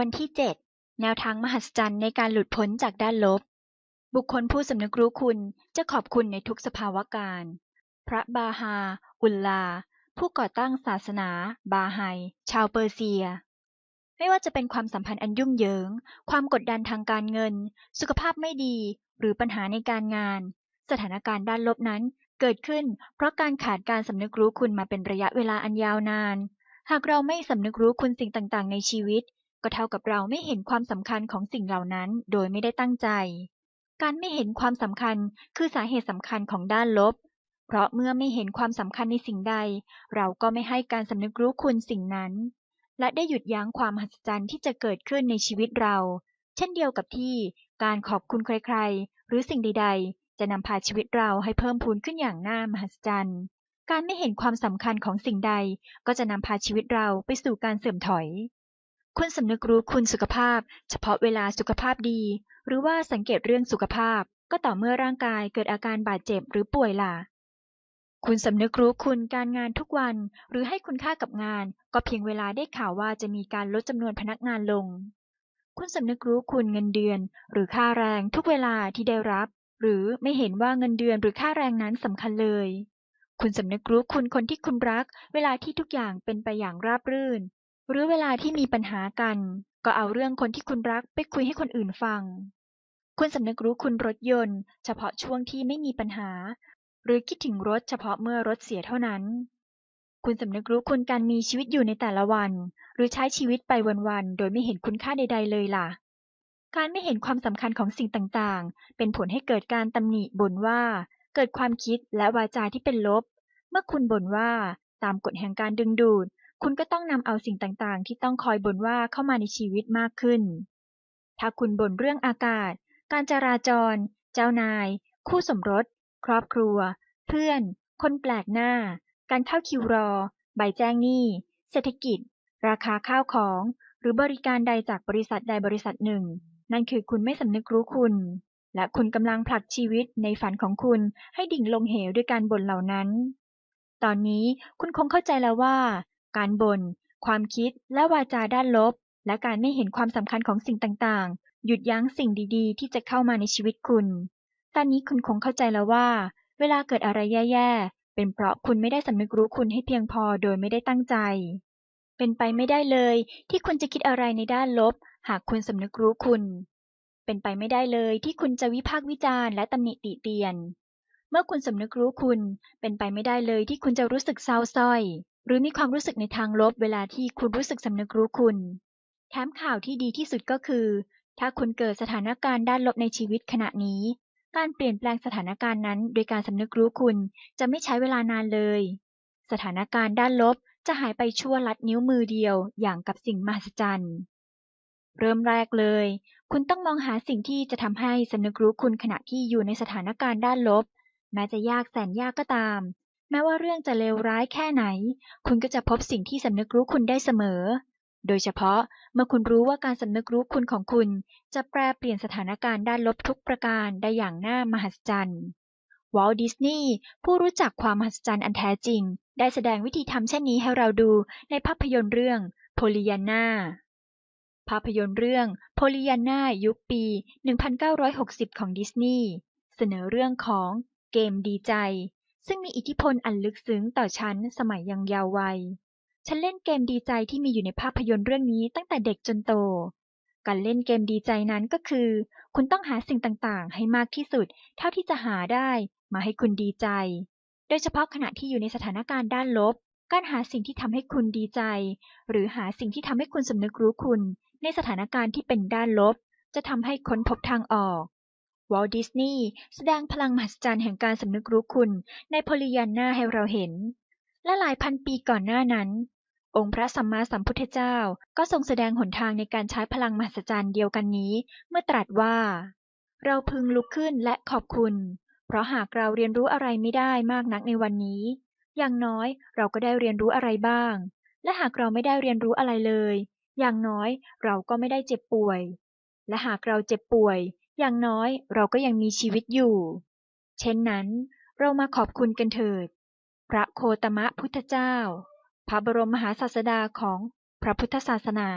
วันที่ 7 แนวทางมหัศจรรย์ในการหลุดพ้นจากด้านลบ บุคคลผู้สำนึกรู้คุณจะขอบคุณในทุกสภาวะการ พระบาฮา อุลลา ผู้ก่อตั้งศาสนา บาไฮ ชาวเปอร์เซีย ไม่ว่าจะเป็นความสัมพันธ์อันยุ่งเหยิง ความกดดันทางการเงิน สุขภาพไม่ดี หรือปัญหาในการงาน สถานการณ์ด้านลบนั้นเกิดขึ้น เพราะการขาดการสำนึกรู้คุณมาเป็นระยะเวลาอันยาวนาน หากเราไม่สำนึกรู้คุณสิ่งต่างๆ ในชีวิต ก็เท่ากับเราไม่เห็นความสำคัญของสิ่งเหล่านั้นโดยไม่ได้ตั้งใจ การไม่เห็นความสำคัญคือสาเหตุสำคัญของด้านลบ เพราะเมื่อไม่เห็นความสำคัญในสิ่งใด เราก็ไม่ให้การสำนึกรู้คุณสิ่งนั้น และได้หยุดยั้งความมหัศจรรย์ที่จะเกิดขึ้นในชีวิตเรา เช่นเดียวกับที่การขอบคุณใครๆ หรือสิ่งใด ๆ จะนำพาชีวิตเราให้เพิ่มพูนขึ้นอย่างน่ามหัศจรรย์การไม่เห็นความสำคัญของสิ่งใด ก็จะนำพาชีวิตเราไปสู่การเสื่อมถอย คุณสำนึกรู้คุณสุขภาพ เฉพาะเวลาสุขภาพดี หรือว่าสังเกตเรื่องสุขภาพ ก็ต่อเมื่อร่างกายเกิดอาการบาดเจ็บหรือป่วยล่ะ คุณสำนึกรู้คุณการงานทุกวัน หรือให้คุณค่ากับงาน ก็เพียงเวลาได้ข่าวว่าจะมีการลดจำนวนพนักงานลง คุณสำนึกรู้คุณเงินเดือน หรือค่าแรงทุกเวลาที่ได้รับ หรือไม่เห็นว่าเงินเดือนหรือค่าแรงนั้นสำคัญเลยคุณสำนึกรู้คุณคนที่คุณรัก เวลาที่ทุกอย่างเป็นไปอย่างราบรื่น หรือเวลาที่มีปัญหากัน ก็เอาเรื่องคนที่คุณรักไปคุยให้คนอื่นฟัง คุณสำนึกรู้คุณรถยนต์ เฉพาะช่วงที่ไม่มีปัญหา หรือคิดถึงรถเฉพาะเมื่อรถเสียเท่านั้น คุณสำนึกรู้คุณการมีชีวิตอยู่ในแต่ละวัน หรือใช้ชีวิตไปวันๆ โดยไม่เห็นคุณค่าใด ๆ เลยล่ะ การไม่เห็นความสำคัญของสิ่งต่างๆ เป็นผลให้เกิดการตำหนิบ่นว่า เกิดความคิดและวาจาที่เป็นลบ เมื่อคุณบ่นว่าตามกฎแห่งการดึงดูด คุณก็ต้องนำเอาสิ่งต่างๆ ที่ต้องคอยบ่นว่าเข้ามาในชีวิตมากขึ้น ถ้าคุณบ่นเรื่องอากาศ การจราจร เจ้านาย คู่สมรส ครอบครัว เพื่อน คนแปลกหน้า การเข้าคิวรอ ใบแจ้งหนี้ เศรษฐกิจ ราคาข้าวของ หรือบริการใดจากบริษัทใดบริษัทหนึ่ง นั่นคือคุณไม่สำนึกรู้คุณ และคุณกำลังผลักชีวิตในฝันของคุณให้ดิ่งลงเหวด้วยการบ่นเหล่านั้น ตอนนี้คุณคงเข้าใจแล้วว่า การบ่น ความคิดและวาจาด้านลบ และการไม่เห็นความสำคัญของสิ่งต่างๆ หยุดยั้งสิ่งดีๆ ที่จะเข้ามาในชีวิตคุณ ตอนนี้คุณคงเข้าใจแล้วว่า เวลาเกิดอะไรแย่ๆ เป็นเพราะคุณไม่ได้สำนึกรู้คุณให้เพียงพอโดยไม่ได้ตั้งใจ เป็นไปไม่ได้เลย ที่คุณจะคิดอะไรในด้านลบ หากคุณสำนึกรู้คุณ เป็นไปไม่ได้เลยที่คุณจะวิพากษ์วิจารณ์และตำหนิติเตียนเมื่อคุณสำนึกรู้คุณ เป็นไปไม่ได้เลยที่คุณจะรู้สึกเศร้าส้อย หรือมีความรู้สึกในทางลบเวลาที่คุณรู้สึกสำนึกรู้คุณ แถมข่าวที่ดีที่สุดก็คือ ถ้าคุณเกิดสถานการณ์ด้านลบในชีวิตขณะนี้ การเปลี่ยนแปลงสถานการณ์นั้น โดยการสำนึกรู้คุณจะไม่ใช้เวลานานเลย สถานการณ์ด้านลบจะหายไปชั่วลัดนิ้วมือเดียวอย่างกับสิ่งมหัศจรรย์ เริ่มแรกเลย คุณต้องมองหาสิ่งที่จะทำให้สำนึกรู้คุณขณะที่อยู่ในสถานการณ์ด้านลบ แม้จะยากแสนยากก็ตาม ม้ว่าเรื่องจะเลวร้ายแค่ไหน คุณก็จะพบสิ่งที่สำนึกรู้คุณได้เสมอ โดยเฉพาะเมื่อคุณรู้ว่าการสำนึกรู้คุณของคุณ จะแปลเปลี่ยนสถานการณ์ด้านลบทุกประการได้อย่างน่ามหัศจรรย์วอลดิสนีย์ผู้รู้จักความมหัศจรรย์อันแท้จริง ได้แสดงวิธีทำเช่นนี้ให้เราดูในภาพยนตร์เรื่องโพลิยาน่าภาพยนตร์เรื่องโพลิยาน่ายุคปี 1960 ของดิสนีย์เสนอเรื่องของเกมดีใจ ซึ่งมีอิทธิพลอันลึกซึ้งต่อฉันสมัยยังเยาว์วัย ฉันเล่นเกมดีใจที่มีอยู่ในภาพยนตร์เรื่องนี้ตั้งแต่เด็กจนโต การเล่นเกมดีใจนั้นก็คือ คุณต้องหาสิ่งต่างๆ ให้มากที่สุด เท่าที่จะหาได้มาให้คุณดีใจ โดยเฉพาะขณะที่อยู่ในสถานการณ์ด้านลบ การหาสิ่งที่ทำให้คุณดีใจ หรือหาสิ่งที่ทำให้คุณสำนึกรู้คุณ ในสถานการณ์ที่เป็นด้านลบ จะทำให้ค้นพบทางออก วอลต์ดิสนีย์แสดงพลังมหัศจรรย์แห่งการสำนึกรู้คุณในโพลิยาน่าให้เราเห็น และหลายพันปีก่อนหน้านั้น องค์พระสัมมาสัมพุทธเจ้าก็ทรงแสดงหนทางในการใช้พลังมหัศจรรย์เดียวกันนี้ เมื่อตรัสว่า เราพึงลุกขึ้นและขอบคุณ เพราะหากเราเรียนรู้อะไรไม่ได้มากนักในวันนี้ อย่างน้อยเราก็ได้เรียนรู้อะไรบ้าง และหากเราไม่ได้เรียนรู้อะไรเลย อย่างน้อยเราก็ไม่ได้เจ็บป่วยและหากเราเจ็บป่วย อย่างน้อยเราก็ยังมีชีวิตอยู่ เช่นนั้น เรามาขอบคุณกันเถิด พระโคตมะพุทธเจ้า พระบรมมหาศาสดาของพระพุทธศาสนา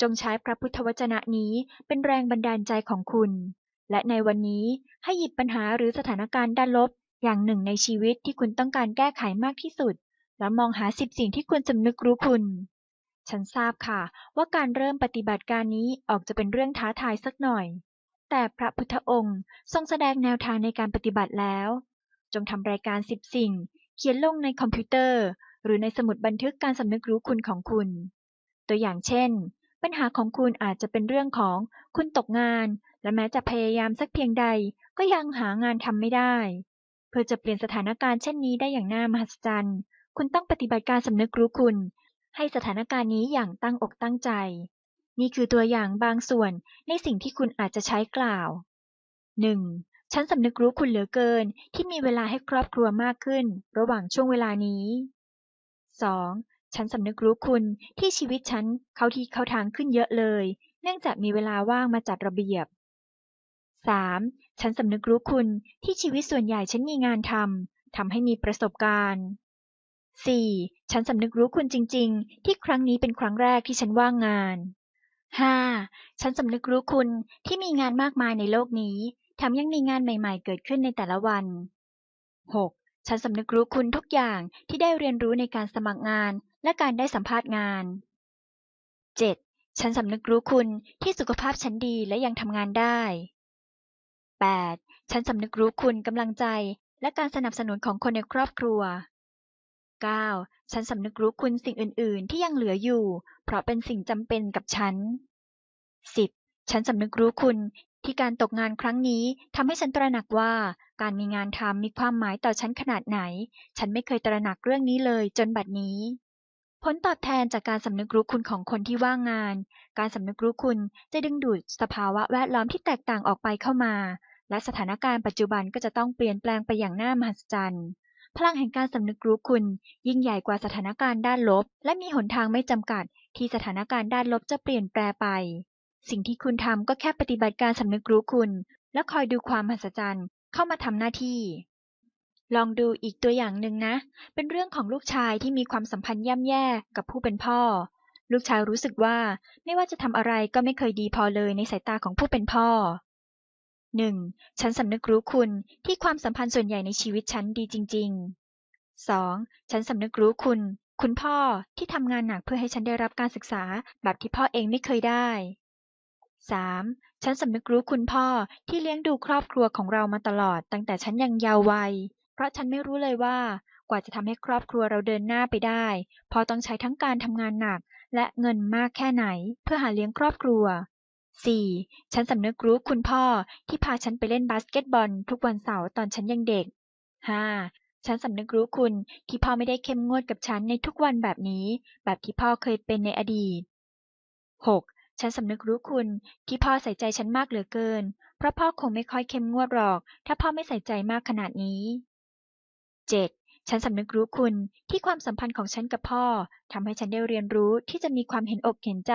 จงใช้พระพุทธวจนะนี้เป็นแรงบันดาลใจของคุณ และในวันนี้ให้หยิบปัญหาหรือสถานการณ์ด้านลบอย่างหนึ่งในชีวิตที่คุณต้องการแก้ไขมากที่สุด แล้วมองหาสิบสิ่งที่ควรสำนึกรู้คุณ ฉันทราบค่ะ ว่าการเริ่มปฏิบัติการนี้ออกจะเป็นเรื่องท้าทายสักหน่อย แต่พระพุทธองค์ทรงแสดงแนวทางในการปฏิบัติแล้ว จงทำรายการสิบสิ่ง เขียนลงในคอมพิวเตอร์ หรือในสมุดบันทึกการสำนึกรู้คุณของคุณ ตัวอย่างเช่น ปัญหาของคุณอาจจะเป็นเรื่องของคุณตกงาน และแม้จะพยายามสักเพียงใด ก็ยังหางานทำไม่ได้ เพื่อจะเปลี่ยนสถานการณ์เช่นนี้ได้อย่างน่ามหัศจรรย์ คุณต้องปฏิบัติการสำนึกรู้คุณ ให้สถานการณ์นี้อย่างตั้งอกตั้งใจ นี่คือตัวอย่างบางส่วนในสิ่งที่คุณอาจจะใช้กล่าว 1. ฉันสำนึกรู้คุณเหลือเกินที่มีเวลาให้ครอบครัวมากขึ้น ระหว่างช่วงเวลานี้ 2. ฉันสำนึกรู้คุณที่ชีวิตฉันเข้าที่เข้าทางขึ้นเยอะเลย เนื่องจากมีเวลาว่างมาจัดระเบียบ 3. ฉันสำนึกรู้คุณที่ชีวิตส่วนใหญ่ฉันมีงานทำทำให้มีประสบการณ์ 4. ฉันสำนึกรู้คุณจริง ๆ ที่ครั้งนี้เป็นครั้งแรกที่ฉันว่างงาน 5. ฉันสำนึกรู้คุณที่มีงานมากมายในโลกนี้ แถมยังมีงานใหม่ๆเกิดขึ้นในแต่ละวัน 6. ฉันสำนึกรู้คุณทุกอย่างที่ได้เรียนรู้ในการสมัครงานและการได้สัมภาษณ์งาน 7. ฉันสำนึกรู้คุณที่สุขภาพฉันดีและยังทำงานได้ 8. ฉันสำนึกรู้คุณกำลังใจและการสนับสนุนของคนในครอบครัว 9. ฉันสำนึกรู้คุณสิ่งอื่น ๆ ที่ยังเหลืออยู่ เพราะเป็นสิ่งจำเป็นกับฉัน 10. ฉันสำนึกรู้คุณที่การตกงานครั้งนี้ทำให้ฉันตระหนักว่า การมีงานทำมีความหมายต่อฉันขนาดไหน ฉันไม่เคยตระหนักเรื่องนี้เลยจนบัดนี้ ผลตอบแทนจากการสำนึกรู้คุณของคนที่ว่างงาน การสำนึกรู้คุณจะดึงดูดสภาวะแวดล้อมที่แตกต่างออกไปเข้ามา และสถานการณ์ปัจจุบันก็จะต้องเปลี่ยนแปลงไปอย่างน่ามหัศจรรย์ พลังแห่งการสำนึกรู้คุณ ยิ่งใหญ่กว่าสถานการณ์ด้านลบ และมีหนทางไม่จำกัด ที่สถานการณ์ด้านลบจะเปลี่ยนแปลไป สิ่งที่คุณทำก็แค่ปฏิบัติการสำนึกรู้คุณ และคอยดูความมหัศจรรย์เข้ามาทำหน้าที่ ลองดูอีกตัวอย่างหนึ่งนะ เป็นเรื่องของลูกชายที่มีความสัมพันธ์ย่ำแย่กับผู้เป็นพ่อ ลูกชายรู้สึกว่าไม่ว่าจะทำอะไรก็ไม่เคยดีพอเลยในสายตาของผู้เป็นพ่อ 1. ฉันสำนึกรู้คุณที่ความสัมพันธ์ส่วนใหญ่ในชีวิตฉันดีจริง ๆ 2. ฉันสำนึกรู้คุณ คุณพ่อที่ทำงานหนักเพื่อให้ฉันได้รับการศึกษาแบบที่พ่อเองไม่เคยได้ 3. ฉันสำนึกรู้คุณพ่อที่เลี้ยงดูครอบครัวของเรามาตลอดตั้งแต่ฉันยังเยาว์วัย เพราะฉันไม่รู้เลยว่ากว่าจะทำให้ครอบครัวเราเดินหน้าไปได้พ่อต้องใช้ทั้งการทำงานหนักและเงินมากแค่ไหน เพื่อหาเลี้ยงครอบครัว 4. ฉันสำนึกรู้คุณพ่อที่พาฉันไปเล่นบาสเกตบอลทุกวันเสาร์ตอนฉันยังเด็ก 5. ฉันสำนึกรู้คุณที่พ่อไม่ได้เข้มงวดกับฉันในทุกวันแบบนี้ แบบที่พ่อเคยเป็นในอดีต 6. ฉันสำนึกรู้คุณที่พ่อใส่ใจฉันมากเหลือเกิน เพราะพ่อคงไม่ค่อยเข้มงวดหรอก ถ้าพ่อไม่ใส่ใจมากขนาดนี้ 7. ฉันสำนึกรู้คุณที่ความสัมพันธ์ของฉันกับพ่อทำให้ฉันได้เรียนรู้ที่จะมีความเห็นอกเห็นใจ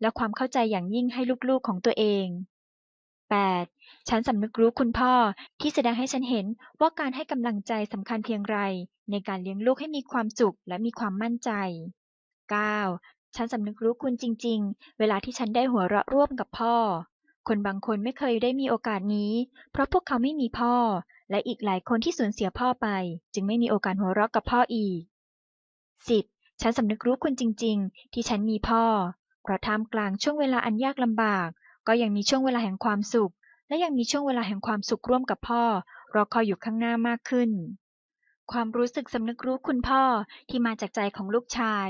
และความเข้าใจอย่างยิ่งให้ลูกๆของตัวเอง 8. ฉันสำนึกรู้คุณพ่อที่แสดงให้ฉันเห็นว่าการให้กำลังใจสำคัญเพียงไร ในการเลี้ยงลูกให้มีความสุขและมีความมั่นใจ 9. ฉันสำนึกรู้คุณจริง ๆ เวลาที่ฉันได้หัวเราะร่วมกับพ่อ คนบางคนไม่เคยได้มีโอกาสนี้ เพราะพวกเขาไม่มีพ่อ และอีกหลายคนที่สูญเสียพ่อไป จึงไม่มีโอกาสหัวเราะกับพ่ออีก 10. ฉันสำนึกรู้คุณจริง ๆ ที่ฉันมีพ่อ เพราะท่ามกลางช่วงเวลาอันยากลำบาก ก็ยังมีช่วงเวลาแห่งความสุข และยังมีช่วงเวลาแห่งความสุขร่วมกับพ่อรอคอยอยู่ข้างหน้ามากขึ้น ความรู้สึกสำนึกรู้คุณพ่อที่มาจากใจของลูกชาย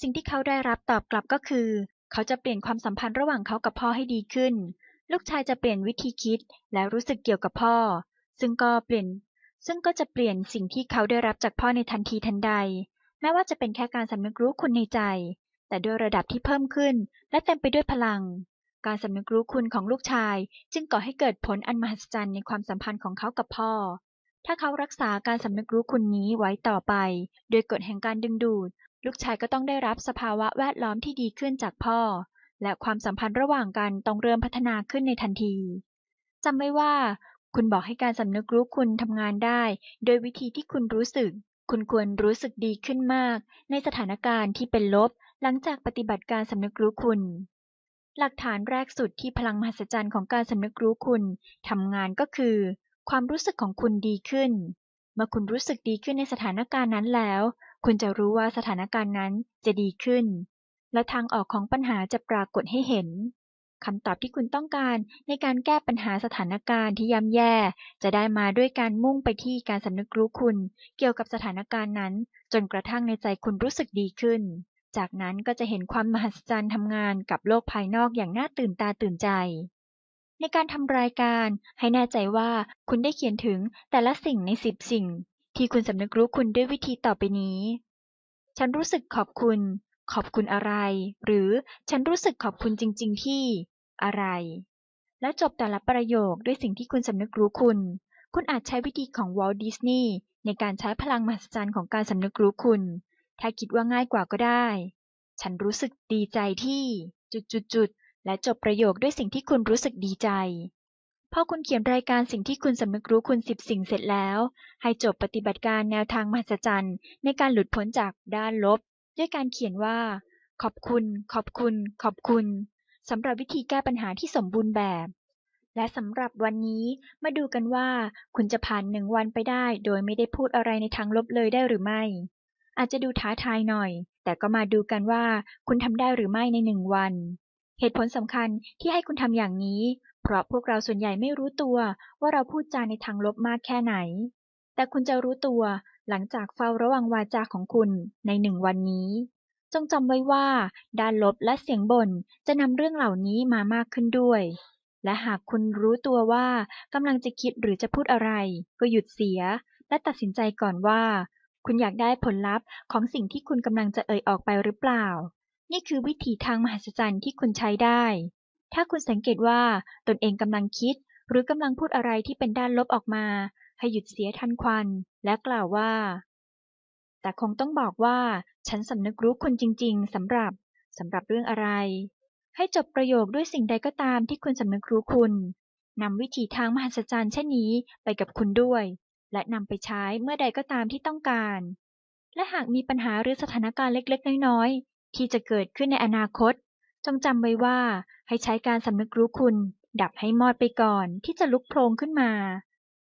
สิ่งที่เขาได้รับตอบกลับก็คือ เขาจะเปลี่ยนความสัมพันธ์ระหว่างเขากับพ่อให้ดีขึ้น ลูกชายจะเปลี่ยนวิธีคิดและรู้สึกเกี่ยวกับพ่อ ซึ่งก็เปลี่ยนซึ่งก็จะเปลี่ยนสิ่งที่เขาได้รับจากพ่อในทันทีทันใด แม้ว่าจะเป็นแค่การสำนึกรู้คุณในใจ แต่ด้วยระดับที่เพิ่มขึ้น และเต็มไปด้วยพลัง การสำนึกรู้คุณของลูกชาย จึงก่อให้เกิดผลอันมหัศจรรย์ในความสัมพันธ์ของเขากับพ่อ ถ้าเขารักษาการสำนึกรู้คุณนี้ไว้ต่อไป โดยกฎแห่งการดึงดูด ลูกชายก็ต้องได้รับสภาวะแวดล้อมที่ดีขึ้นจากพ่อ และความสัมพันธ์ระหว่างกันต้องเริ่มพัฒนาขึ้นในทันทีจำไว้ว่า คุณบอกให้การสำนึกรู้คุณทำงานได้ โดยวิธีที่คุณรู้สึก คุณควรรู้สึกดีขึ้นมาก ในสถานการณ์ที่เป็นลบ หลังจากปฏิบัติการสำนึกรู้คุณ หลักฐานแรกสุดที่พลังมหัศจรรย์ของการสำนึกรู้คุณทำงานก็คือ ความรู้สึกของคุณดีขึ้น เมื่อคุณรู้สึกดีขึ้นในสถานการณ์นั้นแล้ว คุณจะรู้ว่าสถานการณ์นั้นจะดีขึ้น และทางออกของปัญหาจะปรากฏให้เห็น คำตอบที่คุณต้องการในการแก้ปัญหาสถานการณ์ที่ย่ำแย่ จะได้มาด้วยการมุ่งไปที่การสำนึกรู้คุณ เกี่ยวกับสถานการณ์นั้น จนกระทั่งในใจคุณรู้สึกดีขึ้น จากนั้นก็จะเห็นความมหัศจรรย์ทำงานกับโลกภายนอกอย่างน่าตื่นตาตื่นใจ ในการทำรายการให้แน่ใจว่าคุณได้เขียนถึงแต่ละสิ่งในสิบสิ่ง ที่คุณสำนึกรู้คุณด้วยวิธีต่อไปนี้ ฉันรู้สึกขอบคุณ ขอบคุณอะไร หรือฉันรู้สึกขอบคุณจริง ๆ ที่ อะไร และจบแต่ละประโยคด้วยสิ่งที่คุณสำนึกรู้คุณ คุณอาจใช้วิธีของวอลต์ดิสนีย์ในการใช้พลังมหัศจรรย์ของการสำนึกรู้คุณ ถ้าคิดว่าง่ายกว่าก็ได้ ฉันรู้สึกดีใจที่ จุดๆและจบประโยคด้วยสิ่งที่คุณรู้สึกดีใจพอคุณเขียนรายการสิ่งที่คุณสำนึกรู้คุณสิบสิ่งเสร็จแล้ว ให้จบปฏิบัติการแนวทางมหัศจรรย์ในการหลุดพ้นจากด้านลบ ด้วยการเขียนว่า ขอบคุณ ขอบคุณ ขอบคุณสำหรับวิธีแก้ปัญหาที่สมบูรณ์แบบ และสำหรับวันนี้มาดูกันว่าคุณจะผ่านหนึ่งวันไปได้ โดยไม่ได้พูดอะไรในทางลบเลยได้หรือไม่ อาจจะดูท้าทายหน่อย แต่ก็มาดูกันว่าคุณทำได้หรือไม่ในหนึ่งวัน เหตุผลสำคัญที่ให้คุณทำอย่างนี้ เพราะพวกเราส่วนใหญ่ไม่รู้ตัวว่าเราพูดจาในทางลบมากแค่ไหน แต่คุณจะรู้ตัว หลังจากเฝ้าระวังวาจาของคุณในหนึ่งวันนี้ จงจำไว้ว่า ด้านลบและเสียงบ่นจะนำเรื่องเหล่านี้มามากขึ้นด้วย และหากคุณรู้ตัวว่ากำลังจะคิดหรือจะพูดอะไร ก็หยุดเสีย และตัดสินใจก่อนว่า คุณอยากได้ผลลัพธ์ของสิ่งที่คุณกำลังจะเอ่ยออกไปหรือเปล่า นี่คือวิธีทางมหัศจรรย์ที่คุณใช้ได้ ถ้าคุณสังเกตว่าตนเองกำลังคิดหรือกำลังพูดอะไรที่เป็นด้านลบออกมา ให้หยุดเสียทันควัน และกล่าวว่า แต่คงต้องบอกว่าฉันสำนึกรู้คุณจริง ๆสำหรับสำหรับเรื่องอะไร ให้จบประโยคด้วยสิ่งใดก็ตามที่คุณสำนึกรู้คุณนำวิธีทางมหัศจรรย์เช่นนี้ไปกับคุณด้วย และนำไปใช้เมื่อใดก็ตามที่ต้องการ และหากมีปัญหาหรือสถานการณ์เล็กๆ น้อยๆ ที่จะเกิดขึ้นในอนาคต จงจำไว้ว่าให้ใช้การสำนึกรู้คุณ ดับให้มอดไปก่อนที่จะลุกโพลงขึ้นมา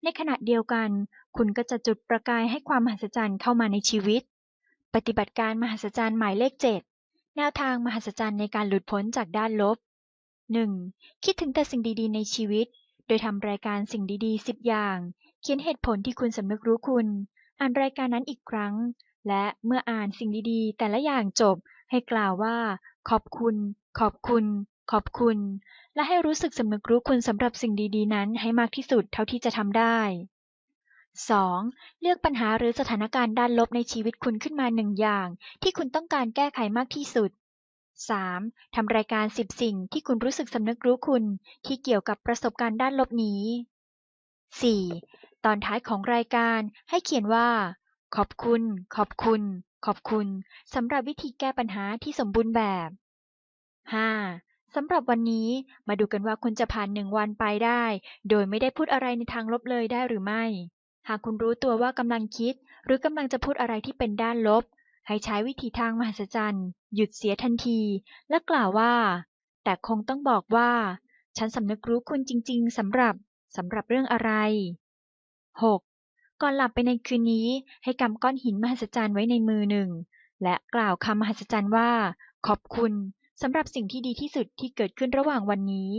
ในขณะเดียวกัน คุณก็จะจุดประกายให้ความมหัศจรรย์เข้ามาในชีวิต ปฏิบัติการมหัศจรรย์หมายเลข 7 แนวทางมหัศจรรย์ในการหลุดพ้นจากด้านลบ 1. คิดถึงแต่สิ่งดีๆ ในชีวิต โดยทำรายการสิ่งดีๆ 10 อย่าง เขียนเหตุผลที่คุณสำนึกรู้คุณ อ่านรายการนั้นอีกครั้ง และเมื่ออ่านสิ่งดีๆ แต่ละอย่างจบ ให้กล่าวว่า ขอบคุณ ขอบคุณ ขอบคุณ และให้รู้สึกสำนึกรู้คุณสำหรับสิ่งดีๆ นั้นให้มากที่สุดเท่าที่จะทำได้ 2. เลือกปัญหาหรือสถานการณ์ด้านลบในชีวิตคุณขึ้นมาหนึ่งอย่าง ที่คุณต้องการแก้ไขมากที่สุด 3. ทำรายการ 10 สิ่งที่คุณรู้สึกสำนึกรู้คุณ ที่เกี่ยวกับประสบการณ์ด้านลบนี้ 4. ตอนท้ายของรายการให้เขียนว่า ขอบคุณ ขอบคุณ ขอบคุณสำหรับวิธีแก้ปัญหาที่สมบูรณ์แบบ 5. สำหรับวันนี้มาดูกันว่าคุณจะผ่านหนึ่งวันไปได้ โดยไม่ได้พูดอะไรในทางลบเลยได้หรือไม่ หากคุณรู้ตัวว่ากำลังคิด หรือกำลังจะพูดอะไรที่เป็นด้านลบ ให้ใช้วิธีทางมหัศจรรย์หยุดเสียทันที และกล่าวว่า แต่คงต้องบอกว่า ฉันสำนึกรู้คุณจริง ๆสำหรับสำหรับเรื่องอะไร 6. ก่อนหลับไปในคืนนี้ ให้กำก้อนหินมหัศจรรย์ไว้ในมือหนึ่งและกล่าวคำมหัศจรรย์ว่า ขอบคุณ สำหรับสิ่งที่ดีที่สุดที่เกิดขึ้นระหว่างวันนี้